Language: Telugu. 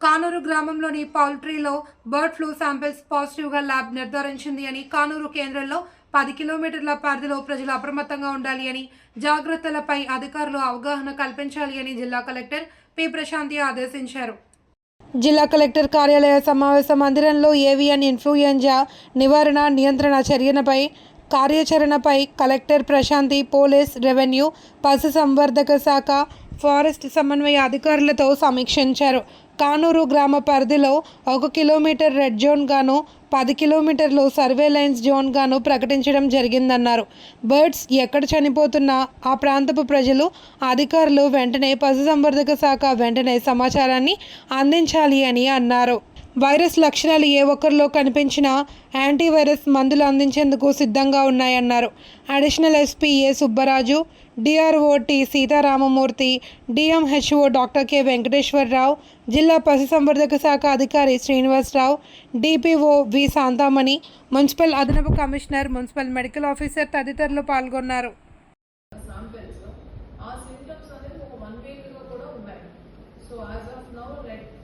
కానూరు గ్రామంలోని పౌల్ట్రీలో బర్డ్ ఫ్లూ శాంపిల్స్ పాజిటివ్గా ల్యాబ్ నిర్ధారించింది అని కానూరు కేంద్రంలో పది కిలోమీటర్ల పరిధిలో ప్రజలు అప్రమత్తంగా ఉండాలి అని జాగ్రత్తలపై అధికారులు అవగాహన కల్పించాలి అని జిల్లా కలెక్టర్ పి. ప్రశాంతి ఆదేశించారు. జిల్లా కలెక్టర్ కార్యాలయ సమావేశ మందిరంలో ఏవియన్ ఇన్ఫ్లుయెంజా నివారణ నియంత్రణ చర్యలపై కార్యాచరణపై కలెక్టర్ ప్రశాంతి పోలీస్ రెవెన్యూ పశుసంవర్ధక శాఖ ఫారెస్ట్ సమన్వయ అధికారులతో సమీక్షించారు. కానూరు గ్రామ పరిధిలో ఒక కిలోమీటర్ రెడ్ జోన్ గాను పది కిలోమీటర్లు సర్వేలైన్స్ జోన్ గాను ప్రకటించడం జరిగిందన్నారు. బర్డ్స్ ఎక్కడ చనిపోతున్నా ఆ ప్రాంతపు ప్రజలు అధికారులు వెంటనే పశుసంవర్ధక శాఖ వెంటనే సమాచారాన్ని అందించాలి అని అన్నారు. వైరస్ లక్షణాలు ఏ ఒక్కరిలో కనిపించినా యాంటీవైరస్ మందులు అందించేందుకు సిద్ధంగా ఉన్నాయన్నారు. Additional SP A Subbaraju DRO T Seetharamamurthy DMHO doctor K Venkateswararao జిల్లా పశుసంవర్ధక శాఖ అధికారి Srinivasarao DPO V Shanthamani municipal అదనపు కమిషనర్ మున్సిపల్ మెడికల్ ఆఫీసర్ తదితరులు పాల్గొన్నారు. So as of now let